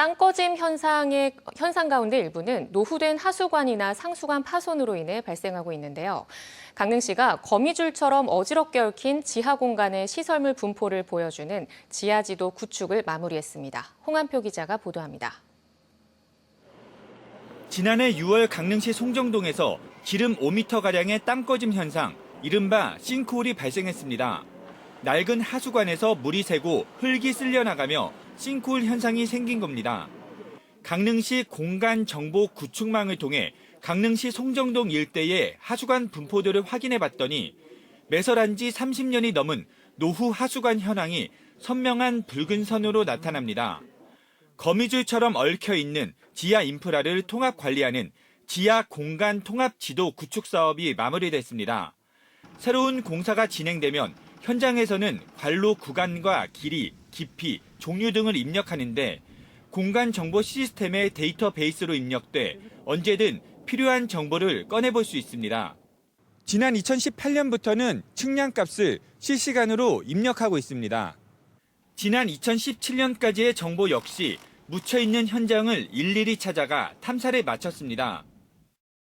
땅 꺼짐 현상의 현상 가운데 일부는 노후된 하수관이나 상수관 파손으로 인해 발생하고 있는데요. 강릉시가 거미줄처럼 어지럽게 얽힌 지하 공간의 시설물 분포를 보여주는 지하지도 구축을 마무리했습니다. 홍한표 기자가 보도합니다. 지난해 6월 강릉시 송정동에서 기름 5m가량의 땅 꺼짐 현상, 이른바 싱크홀이 발생했습니다. 낡은 하수관에서 물이 새고 흙이 쓸려나가며 싱크홀 현상이 생긴 겁니다. 강릉시 공간 정보 구축망을 통해 강릉시 송정동 일대의 하수관 분포도를 확인해 봤더니 매설한 지 30년이 넘은 노후 하수관 현황이 선명한 붉은 선으로 나타납니다. 거미줄처럼 얽혀 있는 지하 인프라를 통합 관리하는 지하 공간 통합 지도 구축 사업이 마무리됐습니다. 새로운 공사가 진행되면 현장에서는 관로 구간과 길이, 깊이, 종류 등을 입력하는데 공간 정보 시스템의 데이터베이스로 입력돼 언제든 필요한 정보를 꺼내볼 수 있습니다. 지난 2018년부터는 측량값을 실시간으로 입력하고 있습니다. 지난 2017년까지의 정보 역시 묻혀있는 현장을 일일이 찾아가 탐사를 마쳤습니다.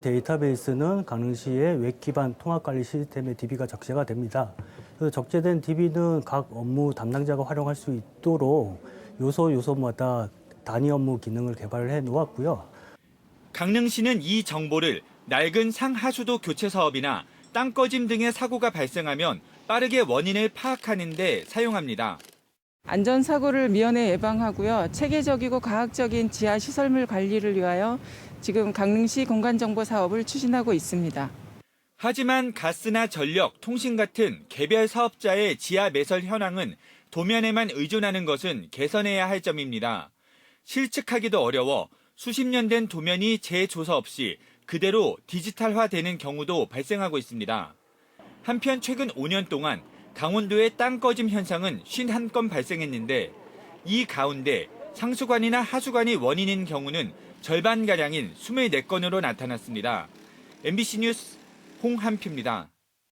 데이터베이스는 강릉시의 웹 기반 통합 관리 시스템의 DB가 적재가 됩니다. 그 적재된 DB는 각 업무 담당자가 활용할 수 있도록 요소 요소마다 단위 업무 기능을 개발을 해 놓았고요. 강릉시는 이 정보를 낡은 상하수도 교체 사업이나 땅 꺼짐 등의 사고가 발생하면 빠르게 원인을 파악하는 데 사용합니다. 안전사고를 미연에 예방하고요. 체계적이고 과학적인 지하 시설물 관리를 위하여 지금 강릉시 공간정보 사업을 추진하고 있습니다. 하지만 가스나 전력, 통신 같은 개별 사업자의 지하 매설 현황은 도면에만 의존하는 것은 개선해야 할 점입니다. 실측하기도 어려워 수십 년 된 도면이 재조사 없이 그대로 디지털화되는 경우도 발생하고 있습니다. 한편 최근 5년 동안 강원도의 땅 꺼짐 현상은 51건 발생했는데 이 가운데 상수관이나 하수관이 원인인 경우는 절반가량인 24건으로 나타났습니다. MBC 뉴스 홍한표입니다.